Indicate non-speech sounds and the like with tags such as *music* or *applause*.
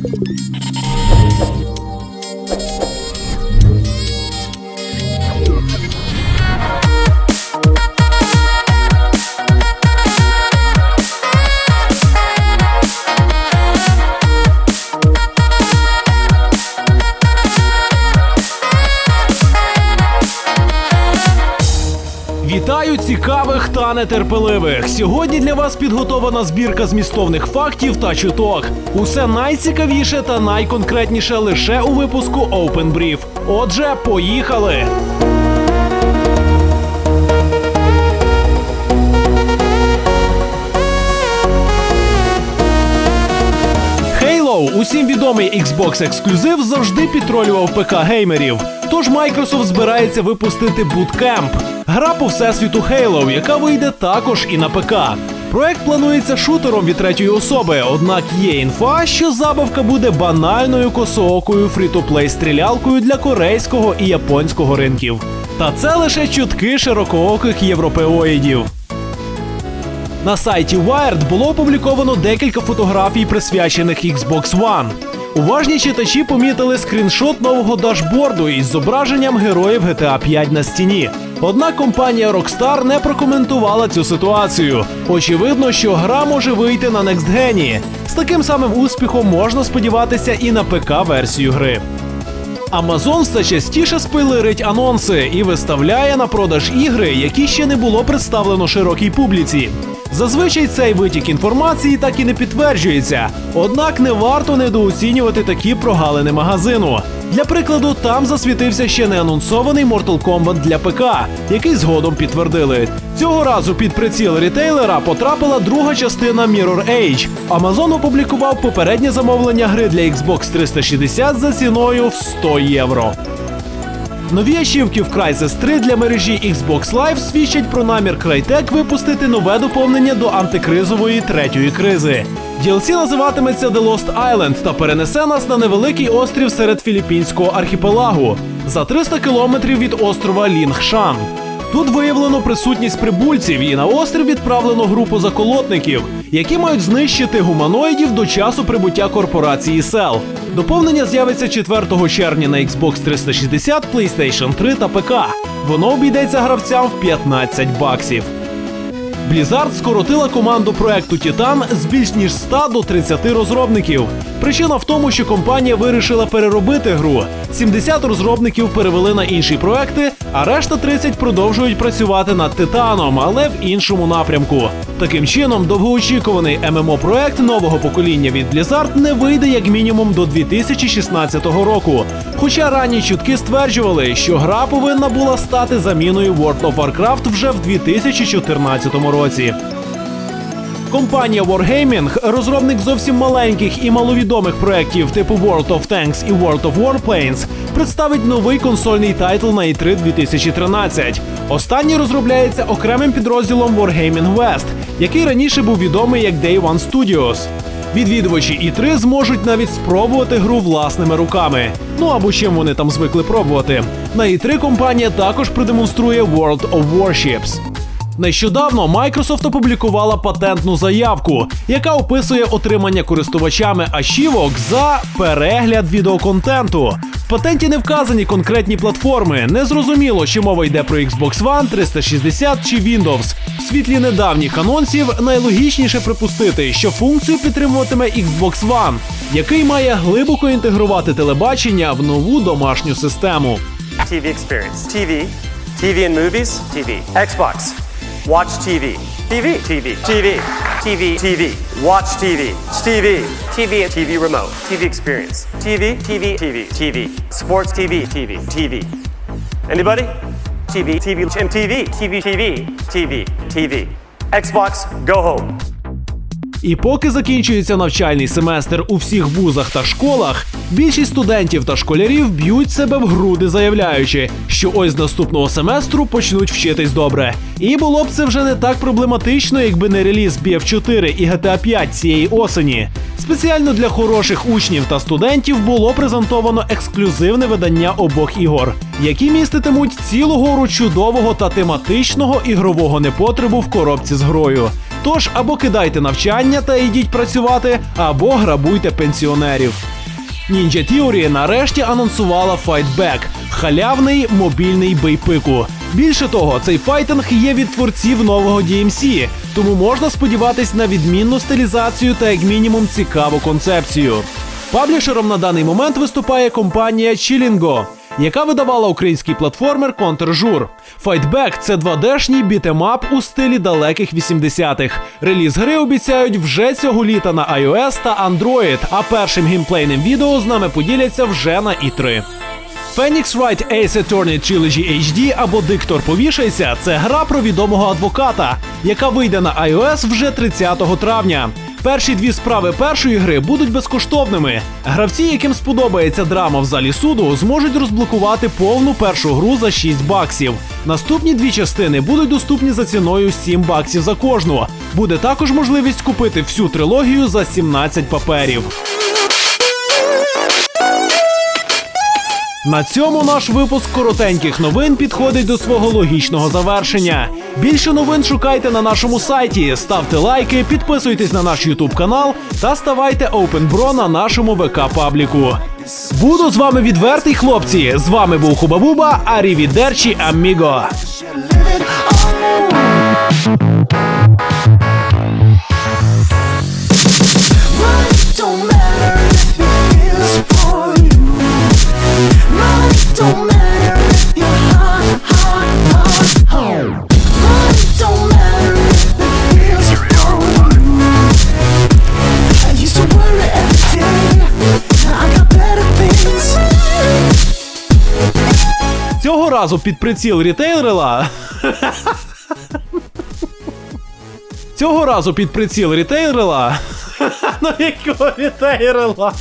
Thank you. Нетерпеливих. Сьогодні для вас підготована збірка змістовних фактів та чуток. Усе найцікавіше та найконкретніше лише у випуску Open Brief. Отже, поїхали! Halo, усім відомий Xbox ексклюзив, завжди підтролював ПК геймерів. Тож Microsoft збирається випустити Bootcamp – гра по всесвіту Halo, яка вийде також і на ПК. Проект планується шутером від третьої особи, однак є інфа, що забавка буде банальною косоокою фрі-то-плей стрілялкою для корейського і японського ринків. Та це лише чутки широкооких європеоїдів. На сайті Wired було опубліковано декілька фотографій, присвячених Xbox One. Уважні читачі помітили скріншот нового дашборду із зображенням героїв GTA 5 на стіні. Однак компанія Rockstar не прокоментувала цю ситуацію. Очевидно, що гра може вийти на Next Gen. З таким самим успіхом можна сподіватися і на ПК-версію гри. Amazon все частіше спилирить анонси і виставляє на продаж ігри, які ще не було представлено широкій публіці. Зазвичай цей витік інформації так і не підтверджується, однак не варто недооцінювати такі прогалини магазину. Для прикладу, там засвітився ще не анонсований Mortal Kombat для ПК, який згодом підтвердили. Цього разу під приціл рітейлера потрапила друга частина Mirror Age. Amazon опублікував попереднє замовлення гри для Xbox 360 за ціною в 100 євро. Нові ачівки в Crysis 3 для мережі Xbox Live свідчать про намір Crytek випустити нове доповнення до антикризової третьої кризи. DLC називатиметься The Lost Island та перенесе нас на невеликий острів серед філіппінського архіпелагу за 300 кілометрів від острова Лінгшан. Тут виявлено присутність прибульців і на острів відправлено групу заколотників, які мають знищити гуманоїдів до часу прибуття корпорації Cell. Доповнення з'явиться 4 червня на Xbox 360, PlayStation 3 та ПК. Воно обійдеться гравцям в 15 баксів. Blizzard скоротила команду проекту Тітан з більш ніж 100 до 30 розробників. Причина в тому, що компанія вирішила переробити гру. 70 розробників перевели на інші проекти, а решта 30 продовжують працювати над Титаном, але в іншому напрямку. Таким чином, довгоочікуваний ММО проект нового покоління від Blizzard не вийде як мінімум до 2016 року. Хоча ранні чутки стверджували, що гра повинна була стати заміною World of Warcraft вже в 2014 році. Компанія Wargaming, розробник зовсім маленьких і маловідомих проєктів типу World of Tanks і World of Warplanes, представить новий консольний тайтл на E E3 2013. Останній розробляється окремим підрозділом Wargaming West, який раніше був відомий як Day One Studios. Відвідувачі І3 зможуть навіть спробувати гру власними руками. Ну або чим вони там звикли пробувати. На І3 компанія також продемонструє World of Warships. Нещодавно Microsoft опублікувала патентну заявку, яка описує отримання користувачами ачівок за перегляд відеоконтенту. В патенті не вказані конкретні платформи. Незрозуміло, чи мова йде про Xbox One, 360 чи Windows. В світлі недавніх анонсів найлогічніше припустити, що функцію підтримуватиме Xbox One, який має глибоко інтегрувати телебачення в нову домашню систему. TV experience. TV, TV in movies, TV. Xbox, watch TV. TV, TV, TV, TV, TV, watch TV, TV, TV, TV remote, TV experience. TV, TV, TV, TV, sports TV, TV, TV. Anybody? TV, TV, and TV, TV, TV, TV, TV. Xbox, go home. І поки закінчується навчальний семестр у всіх вузах та школах, більшість студентів та школярів б'ють себе в груди, заявляючи, що ось з наступного семестру почнуть вчитись добре. І було б це вже не так проблематично, якби не реліз BF4 і GTA 5 цієї осені. Спеціально для хороших учнів та студентів було презентовано ексклюзивне видання обох ігор, які міститимуть цілу гору чудового та тематичного ігрового непотребу в коробці з грою. Тож або кидайте навчання та йдіть працювати, або грабуйте пенсіонерів. Ninja Theory нарешті анонсувала Fight халявний мобільний бейпику. Більше того, цей файтинг є від творців нового DMC, тому можна сподіватись на відмінну стилізацію та як мінімум цікаву концепцію. Паблішером на даний момент виступає компанія Chilingo, яка видавала український платформер Counter-Jour. Fightback – це 2D-шній бітемап у стилі далеких 80-х. Реліз гри обіцяють вже цього літа на iOS та Android, а першим геймплейним відео з нами поділяться вже на E3. Phoenix Wright Ace Attorney Trilogy HD або Диктор повішайся це гра про відомого адвоката, яка вийде на iOS вже 30 травня. Перші дві справи першої гри будуть безкоштовними. Гравці, яким сподобається драма в залі суду, зможуть розблокувати повну першу гру за 6 баксів. Наступні дві частини будуть доступні за ціною 7 баксів за кожну. Буде також можливість купити всю трилогію за 17 паперів. На цьому наш випуск коротеньких новин підходить до свого логічного завершення. Більше новин шукайте на нашому сайті, ставте лайки, підписуйтесь на наш Ютуб канал та ставайте OpenBro на нашому ВК пабліку. Буду з вами відвертий, хлопці. З вами був Хубабуба, Арівідерчі Аміго. Разу під приціл рітейлера. Цього разу під приціл рітейлера. *laughs* Ну якого рітейлера?